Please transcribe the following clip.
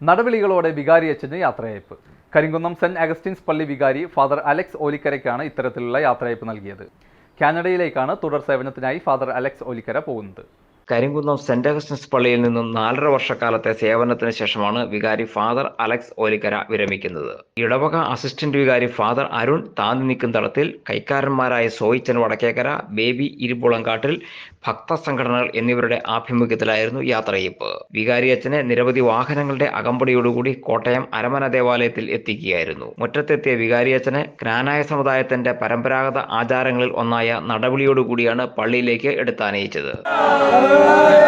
നടപടികളോടെ വികാരിയച്ഛന് യാത്രയയപ്പ്. Karimkunnam saint Augustine's പള്ളി വികാരി ഫാദർ അലക്സ് ഓലിക്കരയ്ക്കാണ് ഇത്തരത്തിലുള്ള യാത്രയയപ്പ് നൽകിയത്. കാനഡയിലേക്കാണ് തുടർ സേവനത്തിനായി ഫാദർ അലക്സ് ഓലിക്കര പോകുന്നത്. കരിങ്കുന്നം സെന്റ് അഗസ്റ്റിൻസ് പള്ളിയിൽ നിന്നും നാലര വർഷക്കാലത്തെ സേവനത്തിന് ശേഷമാണ് വികാരി ഫാദർ അലക്സ് ഓലിക്കര വിരമിക്കുന്നത്. ഇടവക അസിസ്റ്റന്റ് വികാരി ഫാദർ അരുൺ താന്തി നിൽക്കും തളത്തിൽ കൈക്കാരന്മാരായ സോയിച്ചൻ വടക്കേക്കര ബേബി ഇരുപുളങ്കാട്ടിൽ ഭക്ത സംഘടനകൾ എന്നിവരുടെ ആഭിമുഖ്യത്തിലായിരുന്നു യാത്രയയപ്പ്. വികാരിയച്ഛനെ നിരവധി വാഹനങ്ങളുടെ അകമ്പടിയോടുകൂടി കോട്ടയം അരമന ദേവാലയത്തിൽ എത്തിക്കുകയായിരുന്നു. മുറ്റത്തെത്തിയ വികാരിയച്ഛനെ ജ്ഞാനായ സമുദായത്തിന്റെ പരമ്പരാഗത ആചാരങ്ങളിൽ ഒന്നായ നടപടിയോടുകൂടിയാണ് പള്ളിയിലേക്ക് എടുത്താനയിച്ചത്. Hallelujah.